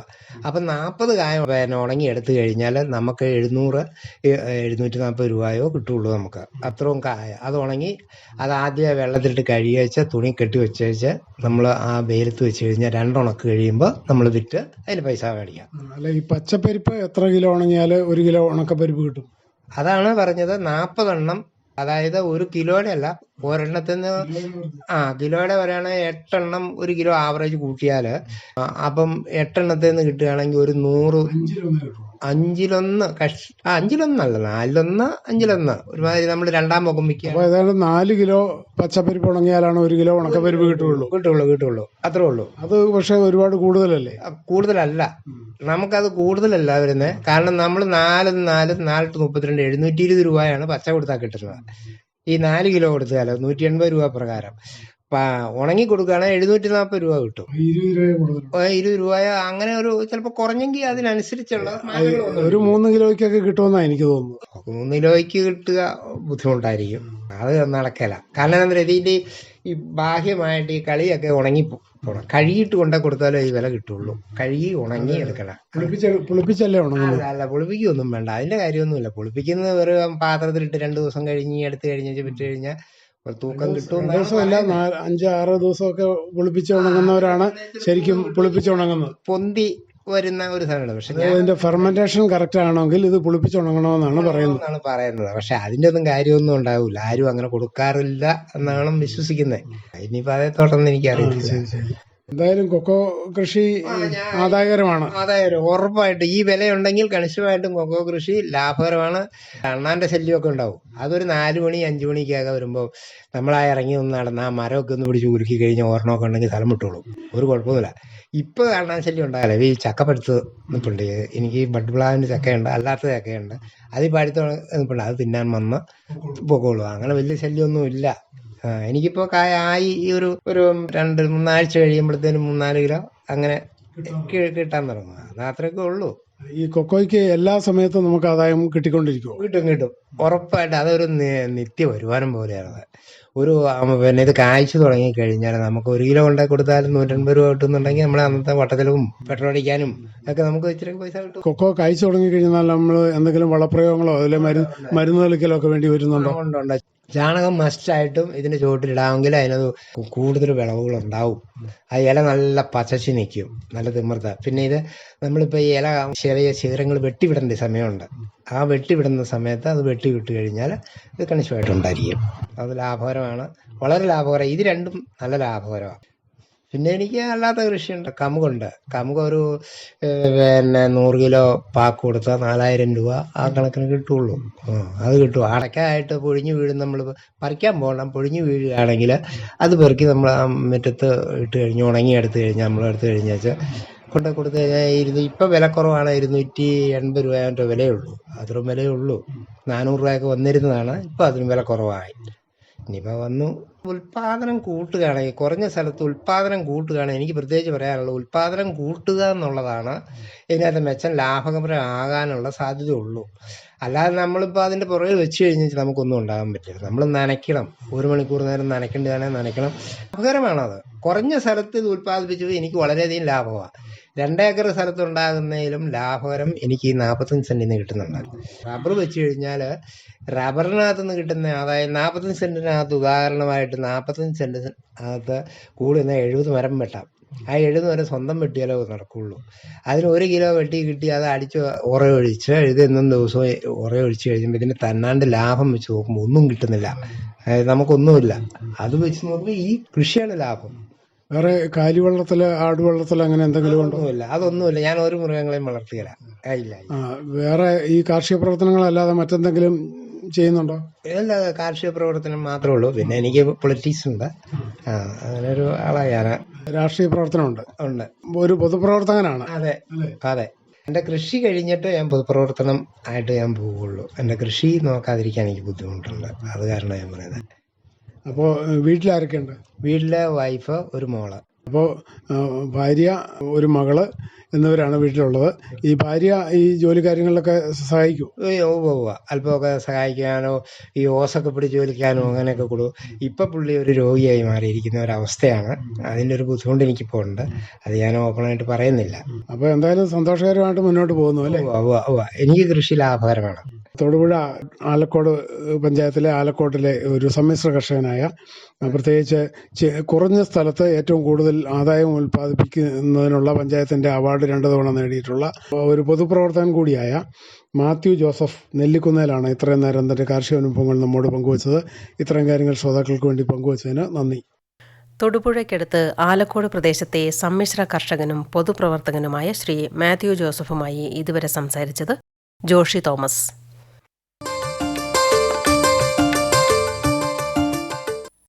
S3: അപ്പം നാൽപ്പത് കായ പിന്നെ ഉണങ്ങി എടുത്തു കഴിഞ്ഞാൽ നമുക്ക് എഴുന്നൂറ് എഴുന്നൂറ്റി നാൽപ്പത് രൂപയോ കിട്ടുള്ളൂ നമുക്ക്. അത്രയും കായ. അത് ഉണങ്ങി അത് ആദ്യം വെള്ളത്തിലിട്ട് കഴുകി വെച്ച് തുണി കെട്ടി വെച്ച് വെച്ച് നമ്മൾ ആ വെയിലത്ത് വെച്ച് കഴിഞ്ഞാൽ രണ്ടുണക്ക് കഴിയുമ്പോൾ നമ്മൾ വിറ്റ് അതിന് പൈസ മേടിക്കാം.
S2: അല്ല ഈ പച്ചപ്പരിപ്പ് എത്ര കിലോ ഉണങ്ങിയാൽ ഒരു കിലോ ഉണക്കപ്പരിപ്പ് കിട്ടും?
S3: അതാണ് പറഞ്ഞത്. നാൽപ്പതെണ്ണം അതായത് ഒരു കിലോയുടെ അല്ല ഒരെണ്ണത്തിൽ നിന്ന് ആ കിലോയുടെ പറയുകയാണെങ്കിൽ എട്ടെണ്ണം ഒരു കിലോ ആവറേജ് കൂട്ടിയാൽ അപ്പം എട്ടെണ്ണത്തിൽ നിന്ന് കിട്ടുകയാണെങ്കിൽ ഒരു നൂറ് അഞ്ചിലൊന്ന് കഷ് ആ അഞ്ചിലൊന്നല്ല നാലിലൊന്ന് അഞ്ചിലൊന്ന്. ഒരുമാതിരി നമ്മൾ രണ്ടാം മുഖം
S2: അപ്പൊ
S3: വിൽക്കുക
S2: നാല് കിലോ പച്ചപ്പരിപ്പ് ഉണങ്ങിയാലാണ് ഒരു കിലോ ഉണക്കപ്പരിപ്പ് കിട്ടുകയുള്ളൂ.
S3: കിട്ടുള്ളൂ കിട്ടുള്ളൂ അത്രേ ഉള്ളൂ.
S2: അത് പക്ഷെ ഒരുപാട് കൂടുതലല്ലേ?
S3: ആ, കൂടുതലല്ല. നമുക്കത് കൂടുതലല്ല വരുന്നത് കാരണം നമ്മൾ നാല് നാല് നാലിട്ട് മുപ്പത്തിരണ്ട് എഴുന്നൂറ്റി ഇരുപത് രൂപയാണ് പച്ച കൊടുത്താൽ കിട്ടുന്നത്. ഈ നാല് കിലോ കൊടുത്താൽ നൂറ്റി എൺപത് രൂപ പ്രകാരം. ഉണങ്ങി കൊടുക്കുകയാണെങ്കിൽ എഴുന്നൂറ്റി നാൽപ്പത് രൂപ കിട്ടും.
S2: ഇരുപത് രൂപ
S3: അങ്ങനെ ഒരു ചിലപ്പോൾ കുറഞ്ഞെങ്കിൽ അതിനനുസരിച്ചുള്ള
S2: ഒരു മൂന്ന് കിലോയ്ക്കൊക്കെ കിട്ടുമെന്നാണ് എനിക്ക് തോന്നുന്നത്.
S3: മൂന്ന് കിലോയ്ക്ക് കിട്ടുക ബുദ്ധിമുട്ടായിരിക്കും. അത് നടക്കല. കാരണം എന്താ ഇതിന്റെ ഈ ബാഹ്യമായിട്ട് ഈ കളിയൊക്കെ ഉണങ്ങി പോകണം കഴുകിയിട്ട് കൊണ്ട കൊടുത്താലേ ഈ വില കിട്ടുള്ളൂ. കഴുകി ഉണങ്ങി എടുക്കണം.
S2: പുളിപ്പിച്ചല്ലേ
S3: അല്ല അല്ല പുളിപ്പിക്കൊന്നും വേണ്ട. അതിന്റെ കാര്യമൊന്നുമില്ല. പുളിപ്പിക്കുന്നത് വെറും പാത്രത്തിലിട്ട് രണ്ടു ദിവസം കഴിഞ്ഞ് എടുത്തു കഴിഞ്ഞ് വിറ്റ് കഴിഞ്ഞാൽ തൂക്കം കിട്ടും.
S2: ദിവസമല്ല നാല് അഞ്ച് ആറ് ദിവസമൊക്കെ പുളിപ്പിച്ച് ഉണങ്ങുന്നവരാണ് ശരിക്കും പുളിപ്പിച്ച് ഉണങ്ങുന്നത്.
S3: പൊന്തി വരുന്ന ഒരു സാധനമാണ് പക്ഷെ
S2: അതിന്റെ ഫെർമെന്റേഷൻ കറക്റ്റ് ആണെങ്കിൽ ഇത് പുളിപ്പിച്ചുണങ്ങണമെന്നാണ് പറയുന്നത്
S3: എന്നാണ് പറയുന്നത്. പക്ഷെ അതിന്റെ ഒന്നും കാര്യമൊന്നും ഉണ്ടാവില്ല. ആരും അങ്ങനെ കൊടുക്കാറില്ല എന്നാണ് വിശ്വസിക്കുന്നത്. ഇനിയിപ്പോ അതേ തുടർന്ന് എനിക്കറിയില്ല
S2: എന്തായാലും കൊക്കോ കൃഷി ആദായകരമാണ്.
S3: ആദായകരം. ഉറപ്പായിട്ട് ഈ വിലയുണ്ടെങ്കിൽ കണിശമായിട്ടും കൊക്കോ കൃഷി ലാഭകരമാണ്. അണ്ണാന്റെ ശല്യമൊക്കെ ഉണ്ടാവും. അതൊരു നാല് മണി അഞ്ചു മണിക്കൊക്കെ വരുമ്പോൾ നമ്മളാ ഇറങ്ങി ഒന്ന് നടന്ന ആ മരമൊക്കെ ഒന്ന് പിടിച്ച് ഉരുക്കി കഴിഞ്ഞാൽ ഓർണമൊക്കെ ഉണ്ടെങ്കിൽ സ്ഥലം വിട്ടോളൂ. ഒരു കുഴപ്പമില്ല ഇപ്പൊ അണ്ണാൻ ശല്യം ഉണ്ടാകില്ല ഈ ചക്കപ്പടുത്ത് നിൽപ്പുണ്ട് എനിക്ക് ബഡ് പ്ലാവിന്റെ ചക്കയുണ്ട് അല്ലാത്ത ചക്കയുണ്ട്. അത് ഇപ്പം അടുത്ത് നിൽപ്പുണ്ട് അത് തിന്നാൻ വന്ന് പൊക്കോളൂ. അങ്ങനെ വലിയ ശല്യമൊന്നും ഇല്ല. ആ, എനിക്കിപ്പോ കായ ആയി ഈ ഒരു ഒരു രണ്ട് മൂന്നാഴ്ച കഴിയുമ്പോഴത്തേനും മൂന്നാൽ കിലോ അങ്ങനെ കിട്ടാൻ തുടങ്ങും. അത് അത്രയൊക്കെ ഉള്ളൂ.
S2: ഈ കൊക്കോയ്ക്ക് എല്ലാ സമയത്തും നമുക്ക് ആദായം കിട്ടിക്കൊണ്ടിരിക്കും
S3: കിട്ടും കിട്ടും. ഉറപ്പായിട്ട് അതൊരു നിത്യ വരുമാനം പോലെയാണ്. ഒരു പിന്നെ ഇത് കായ്ച്ചു തുടങ്ങി കഴിഞ്ഞാൽ നമുക്ക് ഒരു കിലോ കൊണ്ടേ കൊടുത്താലും നൂറ്റൻപത് രൂപ കിട്ടുന്നുണ്ടെങ്കിൽ നമ്മൾ അന്നത്തെ വട്ടത്തിലും പെട്രോൾ അടിക്കാനും ഒക്കെ നമുക്ക് ഇച്ചിരി പൈസ കിട്ടും.
S2: കൊക്കോ കഴിച്ചു തുടങ്ങി കഴിഞ്ഞാൽ നമ്മൾ എന്തെങ്കിലും വളപ്രയോഗങ്ങളോ അതിലെ മരുന്ന് മരുന്ന് കളിക്കലോ ഒക്കെ വേണ്ടി വരുന്നുണ്ടോ?
S3: ഉണ്ട്. ചാണകം മസ്റ്റായിട്ടും ഇതിന് ചുവട്ടിലിടാമെങ്കിൽ അതിനത് കൂടുതൽ വിളവുകൾ ഉണ്ടാവും ആ ഇല നല്ല പച്ചച്ച് നിൽക്കും നല്ല തിമിർത്ത. പിന്നെ ഇത് നമ്മളിപ്പോൾ ഈ ഇല ചെറിയ ശിഖരങ്ങൾ വെട്ടിവിടേണ്ട സമയമുണ്ട്. ആ വെട്ടിവിടുന്ന സമയത്ത് അത് വെട്ടി വിട്ട് കഴിഞ്ഞാൽ ഇത് കണിശമായിട്ടുണ്ടായിരിക്കും. അത് ലാഭകരമാണ്. വളരെ ലാഭകരം. ഇത് രണ്ടും നല്ല ലാഭകരമാണ്. പിന്നെ എനിക്ക് അല്ലാത്ത കൃഷിയുണ്ട്. കമുകുണ്ട്. കമുക ഒരു പിന്നെ നൂറ് കിലോ പാക്ക് കൊടുത്താൽ നാലായിരം രൂപ. ആ കണക്കിന് കിട്ടുള്ളൂ. അത് കിട്ടും. അടയ്ക്കായിട്ട് പൊഴിഞ്ഞു വീഴും നമ്മൾ പറിക്കാൻ പോകണം. പൊഴിഞ്ഞു വീഴുകയാണെങ്കിൽ അത് പെറുക്കി നമ്മൾ മുറ്റത്ത് ഇട്ട് കഴിഞ്ഞ് ഉണങ്ങി എടുത്തു കഴിഞ്ഞാൽ നമ്മൾ എടുത്തു കഴിഞ്ഞാൽ കൊണ്ട് കൊടുത്തു കഴിഞ്ഞാൽ ഇരുന്ന് ഇപ്പം വിലക്കുറവാണ് ഇരുന്നൂറ്റി എൺപത് രൂപ വിലയുള്ളൂ അത്രയും വിലയുള്ളൂ നാനൂറ് രൂപയൊക്കെ വന്നിരുന്നതാണ്. ഇപ്പം അതിന് വില കുറവായി. ഇനിയിപ്പോൾ വന്നു. ഉൽപാദനം കൂട്ടുകയാണെങ്കിൽ കുറഞ്ഞ സ്ഥലത്ത് ഉൽപാദനം കൂട്ടുകയാണെങ്കിൽ എനിക്ക് പ്രത്യേകിച്ച് പറയാനുള്ളത് ഉൽപാദനം കൂട്ടുക എന്നുള്ളതാണ് ഇതിനകത്ത് മെച്ചം ലാഭകരമാകാനുള്ള സാധ്യത ഉള്ളൂ അല്ലാതെ നമ്മളിപ്പോൾ അതിന്റെ പുറകിൽ വെച്ച് കഴിഞ്ഞാൽ നമുക്കൊന്നും ഉണ്ടാകാൻ പറ്റില്ല. നമ്മൾ നനയ്ക്കണം. ഒരു മണിക്കൂർ നേരം നനയ്ക്കേണ്ടതാണെങ്കിൽ നനയ്ക്കണം. ലാഭകരമാണത്. കുറഞ്ഞ സ്ഥലത്ത് ഇത് ഉൽപ്പാദിപ്പിച്ചത് എനിക്ക് വളരെയധികം ലാഭമാണ് രണ്ടേക്കർ സ്ഥലത്തുണ്ടാകുന്നതിലും ലാഭകരം എനിക്ക് ഈ നാൽപ്പത്തഞ്ച് സെന്റിൽ നിന്ന് കിട്ടുന്നുണ്ട്. റബ്ബർ വെച്ച് കഴിഞ്ഞാൽ റബ്ബറിനകത്ത് നിന്ന് കിട്ടുന്ന ആദായം നാൽപ്പത്തഞ്ച് സെന്റിനകത്ത് ഉദാഹരണമായിട്ട് നാൽപ്പത്തഞ്ച് സെന്റ് അകത്ത് കൂടുന്ന എഴുപത് മരം വെട്ടാം. ആ എഴുതുന്ന മരം സ്വന്തം വെട്ടിയാലേ നടക്കുള്ളൂ. അതിന് ഒരു കിലോ വെട്ടി കിട്ടി അത് അടിച്ച് ഉറയൊഴിച്ച് എഴുതി എന്നും ദിവസവും ഉറയൊഴിച്ച് കഴിയുമ്പോൾ ഇതിന് തന്നാണ്ട് ലാഭം വെച്ച് നോക്കുമ്പോൾ ഒന്നും കിട്ടുന്നില്ല. അതായത് നമുക്കൊന്നുമില്ല. അത് വെച്ച് നോക്കുമ്പോൾ ഈ കൃഷിയാണ് ലാഭം.
S2: വേറെ കാലി വളർത്തൽ ആട് വളർത്തൽ അങ്ങനെ എന്തെങ്കിലും ഉണ്ടോ?
S3: ഒന്നുമില്ല അതൊന്നുമില്ല. ഞാൻ ഒരു മൃഗങ്ങളെയും വളർത്തിയില്ല. ആ, ഇല്ല ഇല്ല.
S2: ആ, വേറെ ഈ കാർഷിക പ്രവർത്തനങ്ങളല്ലാതെ മറ്റെന്തെങ്കിലും ചെയ്യുന്നുണ്ടോ?
S3: ഇല്ല കാർഷിക പ്രവർത്തനം മാത്രമേ ഉള്ളൂ. പിന്നെ എനിക്ക് പൊളിറ്റിക്സ് ഉണ്ട്. അങ്ങനെ ഒരു ആളാണ് ഞാൻ.
S2: രാഷ്ട്രീയ പ്രവർത്തനമുണ്ട്
S3: ഉണ്ട്.
S2: ഒരു പൊതുപ്രവർത്തകനാണ്.
S3: അതെ. അതെ. എന്റെ കൃഷി കഴിഞ്ഞിട്ട് ഞാൻ പൊതുപ്രവർത്തനം ആയിട്ട് ഞാൻ പോവുള്ളൂ. എന്റെ കൃഷി നോക്കാതിരിക്കാൻ എനിക്ക് ബുദ്ധിമുട്ടുണ്ട്. അത് കാരണം ഞാൻ പറയുന്നത്.
S2: അപ്പോൾ വീട്ടിലാരൊക്കെയുണ്ട്?
S3: വീട്ടിലെ വൈഫ് ഒരു മോൾ.
S2: അപ്പോ ഭാര്യ ഒരു മകൾ എന്നിവരാണ് വീട്ടിലുള്ളത്. ഈ ഭാര്യ ഈ ജോലി കാര്യങ്ങളിലൊക്കെ സഹായിക്കും.
S3: അല്പമൊക്കെ സഹായിക്കാനോ ഈ ഓസൊക്കെ പിടിച്ച് വലിക്കാനോ അങ്ങനെയൊക്കെ കൊടുക്കും ഇപ്പം പുള്ളി ഒരു രോഗിയായി മാറിയിരിക്കുന്ന ഒരവസ്ഥയാണ്. അതിന്റെ ഒരു ബുദ്ധിമുട്ട് എനിക്കിപ്പോൾ ഉണ്ട്. അത് ഞാൻ ഓപ്പണായിട്ട് പറയുന്നില്ല.
S2: അപ്പോൾ എന്തായാലും സന്തോഷകരമായിട്ട് മുന്നോട്ട് പോകുന്നു അല്ലേ.
S3: എനിക്ക് കൃഷി ലാഭകരമാണ്.
S2: തൊടുപുഴ ആലക്കോട് പഞ്ചായത്തിലെ ആലക്കോട്ടിലെ ഒരു സമ്മിശ്ര കർഷകനായ പ്രത്യേകിച്ച് കുറഞ്ഞ സ്ഥലത്ത് ഏറ്റവും കൂടുതൽ ആദായം ഉൽപ്പാദിപ്പിക്കുന്നതിനുള്ള പഞ്ചായത്തിന്റെ അവാർഡ് രണ്ടു തവണ നേടിയിട്ടുള്ള ഒരു പൊതുപ്രവർത്തകൻ കൂടിയായ മാത്യു ജോസഫ് നെല്ലിക്കുന്നേലാണ് ഇത്രയും നേരം തന്റെ കാർഷിക അനുഭവങ്ങൾ നമ്മോട് പങ്കുവച്ചത്. ഇത്തരം കാര്യങ്ങൾ ശ്രോതാക്കൾക്ക് വേണ്ടി പങ്കുവച്ചതിന് നന്ദി.
S1: തൊടുപുഴയ്ക്കടുത്ത് ആലക്കോട് പ്രദേശത്തെ സമ്മിശ്ര കർഷകനും പൊതുപ്രവർത്തകനുമായ ശ്രീ മാത്യു ജോസഫുമായി ഇതുവരെ സംസാരിച്ചത് ജോഷി തോമസ്.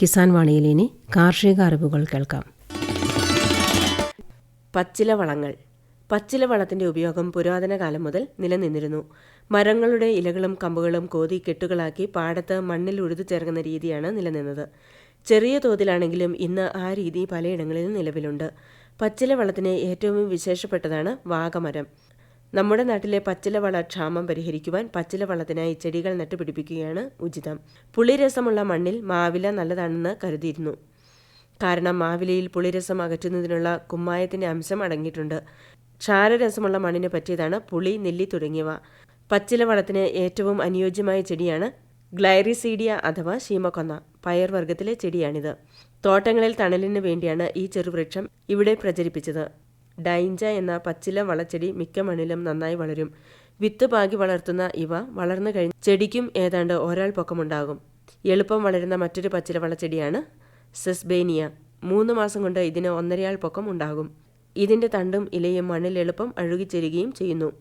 S1: കിസാൻ വാണിയിൽ ഇനി കാർഷിക അറിവുകൾ കേൾക്കാം. പച്ചില വളങ്ങൾ. പച്ചില വളത്തിന്റെ ഉപയോഗം പുരാതന കാലം മുതൽ നിലനിന്നിരുന്നു. മരങ്ങളുടെ ഇലകളും കമ്പുകളും കോതി കെട്ടുകളാക്കി പാടത്ത് മണ്ണിൽ ഉഴുതു ചേർക്കുന്ന രീതിയാണ് നിലനിന്നത്. ചെറിയ തോതിലാണെങ്കിലും ഇന്ന് ആ രീതി പലയിടങ്ങളിലും നിലവിലുണ്ട്. പച്ചില വളത്തിന് ഏറ്റവും വിശേഷപ്പെട്ടതാണ് വാഗമരം. നമ്മുടെ നാട്ടിലെ പച്ചിലവള ക്ഷാമം പരിഹരിക്കുവാൻ പച്ചിലവളത്തിനായി ചെടികൾ നട്ടുപിടിപ്പിക്കുകയാണ് ഉചിതം. പുളിരസമുള്ള മണ്ണിൽ മാവില നല്ലതാണെന്ന് കരുതിയിരുന്നു. കാരണം മാവിലയിൽ പുളിരസം അകറ്റുന്നതിനുള്ള കുമ്മായത്തിന്റെ അംശം അടങ്ങിയിട്ടുണ്ട്. ക്ഷാരരസമുള്ള മണ്ണിന് പറ്റിയതാണ് പുളി നെല്ലി തുടങ്ങിയവ. പച്ചിലവളത്തിന് ഏറ്റവും അനുയോജ്യമായ ചെടിയാണ് ഗ്ലൈറിസീഡിയ അഥവാ ശീമക്കൊന്ന പയർവർഗത്തിലെ ചെടിയാണിത്. തോട്ടങ്ങളിൽ തണലിന് വേണ്ടിയാണ് ഈ ചെറുവൃക്ഷം ഇവിടെ പ്രചരിപ്പിച്ചത്. ഡൈഞ്ച എന്ന പച്ചില വളച്ചെടി മിക്ക മണ്ണിലും നന്നായി വളരും. വിത്ത് പാകി വളർത്തുന്ന ഇവ വളർന്നു കഴിഞ്ഞ് ചെടിക്കും ഏതാണ്ട് ഒരാൾ പൊക്കമുണ്ടാകും. എളുപ്പം വളരുന്ന മറ്റൊരു പച്ചില വളച്ചെടിയാണ് സെസ്ബേനിയ. മൂന്ന് മാസം കൊണ്ട് ഇതിന് ഒന്നരയാൾ പൊക്കം ഉണ്ടാകും. ഇതിന്റെ തണ്ടും ഇലയും മണ്ണിൽ എളുപ്പം അഴുകിച്ചേരുകയും ചെയ്യുന്നു.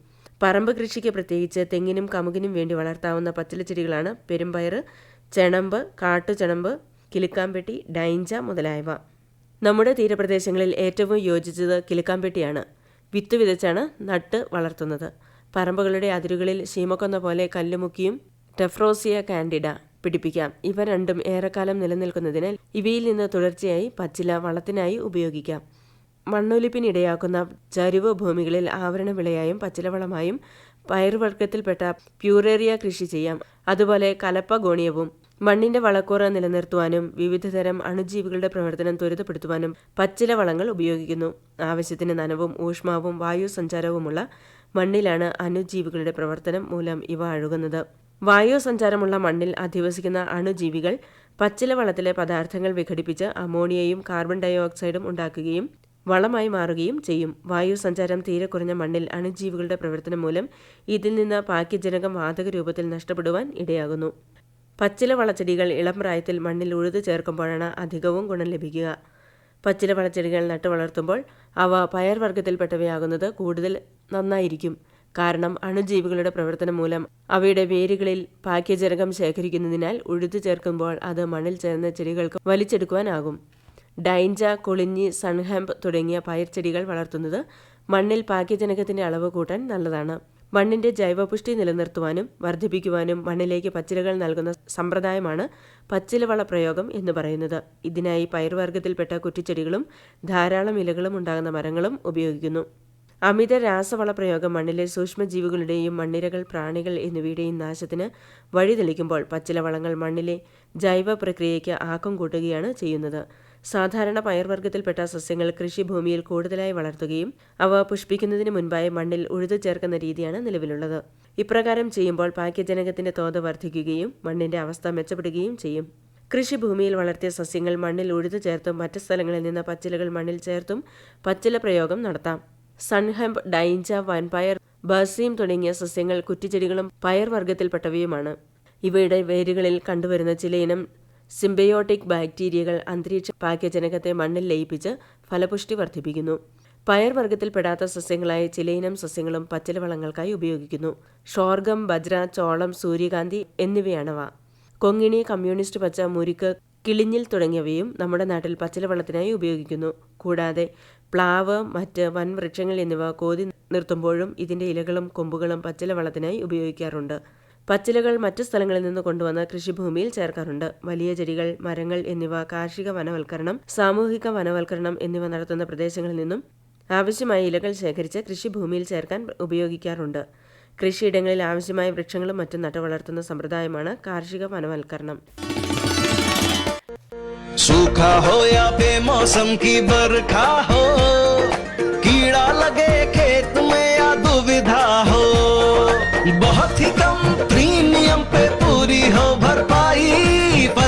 S1: പറമ്പ് കൃഷിക്ക് പ്രത്യേകിച്ച് തെങ്ങിനും കമുകിനും വേണ്ടി വളർത്താവുന്ന പച്ചിലച്ചെടികളാണ് പെരുമ്പയർ ചെണമ്പ് കാട്ടുചെണമ്പ് കിലുക്കാമ്പെട്ടി ഡൈഞ്ച മുതലായവ. നമ്മുടെ തീരപ്രദേശങ്ങളിൽ ഏറ്റവും യോജിച്ചത് കിലുക്കാമ്പെട്ടിയാണ് വിത്ത് വിതച്ചാണ് നട്ട് വളർത്തുന്നത്. പറമ്പുകളുടെ അതിരുകളിൽ ശീമക്കൊന്ന പോലെ കല്ലുമുക്കിയും ടെഫ്രോസിയ കാൻഡിഡ പിടിപ്പിക്കാം. ഇവ രണ്ടും ഏറെക്കാലം നിലനിൽക്കുന്നതിനാൽ ഇവയിൽ നിന്ന് തുടർച്ചയായി പച്ചില വളത്തിനായി ഉപയോഗിക്കാം. മണ്ണൊലിപ്പിനിടയാക്കുന്ന ചരുവ് ഭൂമികളിൽ ആവരണ വിളയായും പച്ചിലവളമായും പയറുവർഗത്തിൽപ്പെട്ട പ്യൂറേറിയ കൃഷി ചെയ്യാം. അതുപോലെ കലപ്പ ഗോണിയവും മണ്ണിന്റെ വളക്കൂറ നിലനിർത്തുവാനും വിവിധതരം അണുജീവികളുടെ പ്രവർത്തനം ത്വരിതപ്പെടുത്തുവാനും പച്ചില വളങ്ങൾ ഉപയോഗിക്കുന്നു. ആവശ്യത്തിന് നനവും ഊഷ്മാവും വായു സഞ്ചാരവുമുള്ള മണ്ണിലാണ് അണുജീവികളുടെ പ്രവർത്തനം മൂലം ഇവ അഴുകുന്നത്. വായു സഞ്ചാരമുള്ള മണ്ണിൽ അധിവസിക്കുന്ന അണുജീവികൾ പച്ചില വളത്തിലെ പദാർത്ഥങ്ങൾ വിഘടിപ്പിച്ച് അമോണിയയും കാർബൺ ഡൈ ഓക്സൈഡും ഉണ്ടാക്കുകയും വളമായി മാറുകയും ചെയ്യും. വായു സഞ്ചാരം തീരെ കുറഞ്ഞ മണ്ണിൽ അണുജീവികളുടെ പ്രവർത്തനം മൂലം ഇതിൽ നിന്ന് പാക്യജനകം വാതക രൂപത്തിൽ നഷ്ടപ്പെടുവാൻ ഇടയാകുന്നു. പച്ചില വളച്ചെടികൾ ഇളം പ്രായത്തിൽ മണ്ണിൽ ഉഴുതു ചേർക്കുമ്പോഴാണ് അധികവും ഗുണം ലഭിക്കുക. പച്ചില വളച്ചെടികൾ നട്ടു വളർത്തുമ്പോൾ അവ പയർവർഗത്തിൽപ്പെട്ടവയാകുന്നത് കൂടുതൽ നന്നായിരിക്കും. കാരണം അണുജീവികളുടെ പ്രവർത്തനം മൂലം അവയുടെ വേരുകളിൽ പാക്യജനകം ശേഖരിക്കുന്നതിനാൽ ഉഴുതു ചേർക്കുമ്പോൾ അത് മണ്ണിൽ ചേർന്ന ചെടികൾക്ക് വലിച്ചെടുക്കുവാനാകും. ഡൈൻജ കൊളിഞ്ഞി സൺഹാമ്പ് തുടങ്ങിയ പയർ ചെടികൾ വളർത്തുന്നത് മണ്ണിൽ പാക്യജനകത്തിന്റെ അളവ് കൂട്ടാൻ നല്ലതാണ്. മണ്ണിന്റെ ജൈവപുഷ്ടി നിലനിർത്തുവാനും വർദ്ധിപ്പിക്കുവാനും മണ്ണിലേക്ക് പച്ചിലകൾ നൽകുന്ന സമ്പ്രദായമാണ് പച്ചിലവള പ്രയോഗം എന്ന് പറയുന്നത്. ഇതിനായി പയർവർഗത്തിൽപ്പെട്ട കുറ്റിച്ചെടികളും ധാരാളം ഇലകളും ഉണ്ടാകുന്ന മരങ്ങളും ഉപയോഗിക്കുന്നു. അമിത രാസവള പ്രയോഗം മണ്ണിലെ സൂക്ഷ്മജീവികളുടെയും മണ്ണിരകൾ പ്രാണികൾ എന്നിവയുടെയും നാശത്തിന് വഴിതെളിക്കുമ്പോൾ പച്ചിലവളങ്ങൾ മണ്ണിലെ ജൈവ പ്രക്രിയയ്ക്ക് ആക്കം കൂട്ടുകയാണ് ചെയ്യുന്നത്. സാധാരണ പയർവർഗത്തിൽപ്പെട്ട സസ്യങ്ങൾ കൃഷിഭൂമിയിൽ കൂടുതലായി വളർത്തുകയും അവ പുഷ്പിക്കുന്നതിന് മുൻപായി മണ്ണിൽ ഉഴുതു ചേർക്കുന്ന രീതിയാണ് നിലവിലുള്ളത്. ഇപ്രകാരം ചെയ്യുമ്പോൾ പാക്യജനകത്തിന്റെ തോത് വർദ്ധിക്കുകയും മണ്ണിന്റെ അവസ്ഥ മെച്ചപ്പെടുകയും ചെയ്യും. കൃഷിഭൂമിയിൽ വളർത്തിയ സസ്യങ്ങൾ മണ്ണിൽ ഉഴുതു ചേർത്തും മറ്റ് സ്ഥലങ്ങളിൽ നിന്ന് പച്ചിലകൾ മണ്ണിൽ ചേർത്തും പച്ചില പ്രയോഗം നടത്താം. സൺഹെംപ് ഡൈഞ്ച വൻപയർ ബസീം തുടങ്ങിയ സസ്യങ്ങൾ കുറ്റിച്ചെടികളും പയർ വർഗത്തിൽപ്പെട്ടവയുമാണ് ഇവയുടെ വേരുകളിൽ കണ്ടുവരുന്ന ചിലയിനം സിംബയോട്ടിക് ബാക്ടീരിയകൾ അന്തരീക്ഷ പാക്യജനകത്തെ മണ്ണിൽ ലയിപ്പിച്ച് ഫലപുഷ്ടി വർദ്ധിപ്പിക്കുന്നു. പയർ വർഗത്തിൽപ്പെടാത്ത സസ്യങ്ങളായ ചിലയിനം സസ്യങ്ങളും പച്ചിലവളങ്ങൾക്കായി ഉപയോഗിക്കുന്നു. ഷോർഗം ബജ്ര ചോളം സൂര്യകാന്തി എന്നിവയാണവ. കൊങ്ങിണി കമ്മ്യൂണിസ്റ്റ് പച്ച മുരിക്ക് കിളിഞ്ഞിൽ തുടങ്ങിയവയും നമ്മുടെ നാട്ടിൽ പച്ചിലവളത്തിനായി ഉപയോഗിക്കുന്നു. കൂടാതെ പ്ലാവ് മറ്റ് വൻവൃക്ഷങ്ങൾ എന്നിവ കോതി നിർത്തുമ്പോഴും ഇതിന്റെ ഇലകളും കൊമ്പുകളും പച്ചിലവളത്തിനായി ഉപയോഗിക്കാറുണ്ട്. പച്ചിലകൾ മറ്റു സ്ഥലങ്ങളിൽ നിന്ന് കൊണ്ടുവന്ന് കൃഷിഭൂമിയിൽ ചേർക്കാറുണ്ട് വലിയ ചെടികൾ മരങ്ങൾ എന്നിവ കാർഷിക വനവൽക്കരണം സാമൂഹിക വനവൽക്കരണം എന്നിവ നടത്തുന്ന പ്രദേശങ്ങളിൽ നിന്നും ആവശ്യമായ ഇലകൾ ശേഖരിച്ച് കൃഷിഭൂമിയിൽ ചേർക്കാൻ ഉപയോഗിക്കാറുണ്ട് കൃഷിയിടങ്ങളിൽ ആവശ്യമായ വൃക്ഷങ്ങളും മറ്റും നട്ടുവളർത്തുന്ന സമ്പ്രദായമാണ് കാർഷിക വനവൽക്കരണം
S4: सूखा हो या बेमौसम की बरखा हो कीड़ा लगे खेत में या दुविधा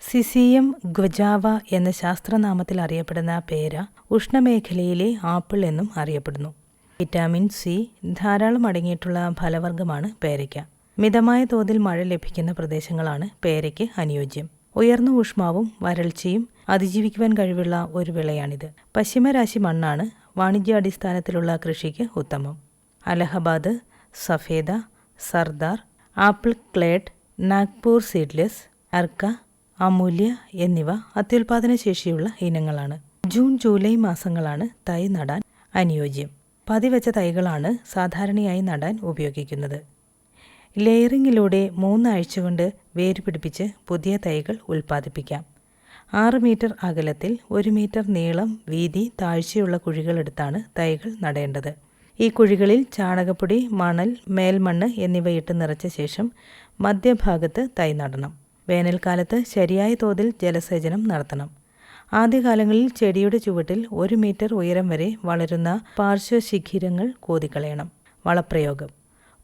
S8: സിസിയം ഗ്വജാവ എന്ന ശാസ്ത്രനാമത്തിൽ അറിയപ്പെടുന്ന പേര ഉഷ്ണമേഖലയിലെ ആപ്പിൾ എന്നും അറിയപ്പെടുന്നു. വിറ്റാമിൻ സി ധാരാളം അടങ്ങിയിട്ടുള്ള ഫലവർഗമാണ് പേരയ്ക്ക. മിതമായ തോതിൽ മഴ ലഭിക്കുന്ന പ്രദേശങ്ങളാണ് പേരയ്ക്ക് അനുയോജ്യം. ഉയർന്ന ഊഷ്മാവും വരൾച്ചയും അതിജീവിക്കുവാൻ കഴിവുള്ള ഒരു വിളയാണിത്. പശ്ചിമരാശി മണ്ണാണ് വാണിജ്യാടിസ്ഥാനത്തിലുള്ള കൃഷിക്ക് ഉത്തമം. അലഹബാദ് സഫേദ സർദാർ ആപ്പിൾ ക്ലേഡ് നാഗ്പൂർ സീഡ്ലെസ് അർക്ക അമൂല്യ എന്നിവ അത്യുൽപാദന ശേഷിയുള്ള ഇനങ്ങളാണ്. ജൂൺ ജൂലൈ മാസങ്ങളാണ് തൈ നടാൻ അനുയോജ്യം. പതിവച്ച തൈകളാണ് സാധാരണയായി നടാൻ ഉപയോഗിക്കുന്നത്. ലെയറിങ്ങിലൂടെ മൂന്നാഴ്ച കൊണ്ട് വേര് പിടിപ്പിച്ച് പുതിയ തൈകൾ ഉൽപ്പാദിപ്പിക്കാം. ആറ് മീറ്റർ അകലത്തിൽ ഒരു മീറ്റർ നീളം വീതി താഴ്ചയുള്ള കുഴികളെടുത്താണ് തൈകൾ നടേണ്ടത്. ഈ കുഴികളിൽ ചാണകപ്പൊടി മണൽ മേൽമണ്ണ് എന്നിവയിട്ട് നിറച്ച ശേഷം മധ്യഭാഗത്ത് തൈ നടണം. വേനൽക്കാലത്ത് ശരിയായ തോതിൽ ജലസേചനം നടത്തണം. ആദ്യകാലങ്ങളിൽ ചെടിയുടെ ചുവട്ടിൽ ഒരു മീറ്റർ ഉയരം വരെ വളരുന്ന പാർശ്വശിഖിരങ്ങൾ കോതിക്കളയണം. വളപ്രയോഗം.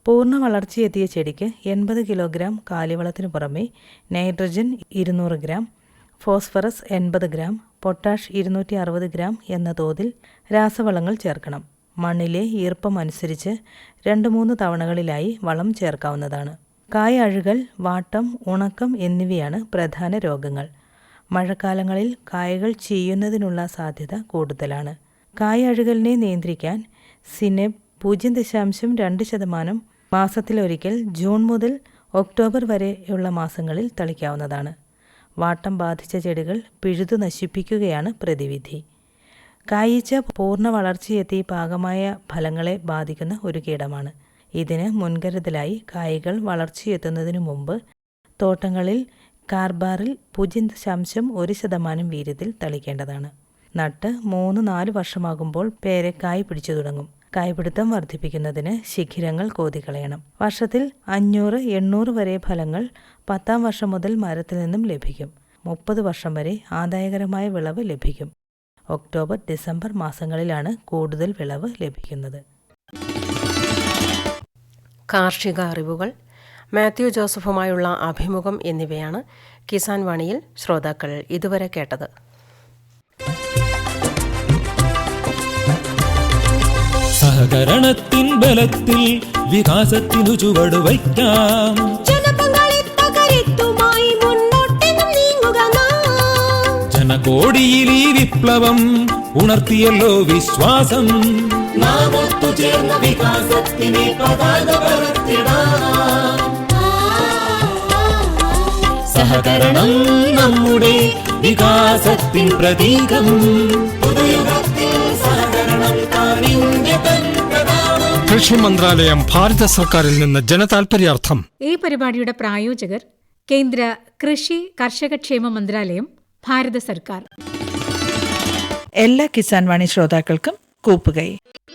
S8: പൂർണ വളർച്ചയെത്തിയ ചെടിക്ക് എൺപത് കിലോഗ്രാം കാലിവളത്തിനു പുറമെ നൈട്രജൻ ഇരുന്നൂറ് ഗ്രാം ഫോസ്ഫറസ് എൺപത് ഗ്രാം പൊട്ടാഷ് ഇരുന്നൂറ്റി അറുപത് ഗ്രാം എന്ന തോതിൽ രാസവളങ്ങൾ ചേർക്കണം. മണ്ണിലെ ഈർപ്പം അനുസരിച്ച് രണ്ട് മൂന്ന് തവണകളിലായി വളം ചേർക്കാവുന്നതാണ്. കായ അഴുകൽ വാട്ടം ഉണക്കം എന്നിവയാണ് പ്രധാന രോഗങ്ങൾ. മഴക്കാലങ്ങളിൽ കായകൾ ചെയ്യുന്നതിനുള്ള സാധ്യത കൂടുതലാണ്. കായഴുകലിനെ നിയന്ത്രിക്കാൻ സിനെബ് പൂജ്യം ദശാംശം രണ്ട് ശതമാനം മാസത്തിലൊരിക്കൽ ജൂൺ മുതൽ ഒക്ടോബർ വരെയുള്ള മാസങ്ങളിൽ തളിക്കാവുന്നതാണ്. വാട്ടം ബാധിച്ച ചെടികൾ പിഴുതു നശിപ്പിക്കുകയാണ് പ്രതിവിധി. കായീച്ച പൂർണ വളർച്ചയെത്തി പാകമായ ഫലങ്ങളെ ബാധിക്കുന്ന ഒരു കീടമാണ്. ഇതിന് മുൻകരുതലായി കായ്കൾ വളർച്ചയെത്തുന്നതിനു മുമ്പ് തോട്ടങ്ങളിൽ കാർബാറിൽ പൂജ്യം ദശാംശം ഒരു ശതമാനം വീര്യത്തിൽ തളിക്കേണ്ടതാണ്. നട്ട് മൂന്ന് നാല് വർഷമാകുമ്പോൾ പേരക്കായ് പിടിച്ചു തുടങ്ങും. കായ്പിടുത്തം വർദ്ധിപ്പിക്കുന്നതിന് ശിഖിരങ്ങൾ കോതികളയണം വർഷത്തിൽ അഞ്ഞൂറ് എണ്ണൂറ് വരെ ഫലങ്ങൾ പത്താം വർഷം മുതൽ മരത്തിൽ നിന്നും ലഭിക്കും. മുപ്പത് വർഷം വരെ ആദായകരമായ വിളവ് ലഭിക്കും. ഒക്ടോബർ ഡിസംബർ മാസങ്ങളിലാണ് കൂടുതൽ വിളവ് ലഭിക്കുന്നത്.
S1: കാർഷിക അറിവുകൾ മാത്യു ജോസഫുമായുള്ള അഭിമുഖം എന്നിവയാണ് കിസാൻ വാണിയിൽ ശ്രോതാക്കൾ ഇതുവരെ കേട്ടത്.
S9: സഹകരണത്തിൻ ബലത്തിൽ വികാസത്തിനു ചുവട് വയ്ക്കാം. ജനകോടിയിൽ ഈ വിപ്ലവം ഉണർത്തിയല്ലോ വിശ്വാസം. നാം ഒത്തുചേർന്ന വികാസത്തിനെ പതാക പറത്തിടാം സഹകരണം നമ്മുടെ വികാസത്തിൻ പ്രതീകം.
S10: കൃഷി മന്ത്രാലയം ഭാരത സർക്കാരിൽ നിന്ന് ജനതാൽപര്യാർത്ഥം.
S11: ഈ പരിപാടിയുടെ പ്രായോജകർ കേന്ദ്ര കൃഷി കർഷകക്ഷേമ മന്ത്രാലയം ഭാരത സർക്കാർ.
S12: എല്ലാ കിസാൻ വാണി ശ്രോതാക്കൾക്കും കൂപ്പുകൈ.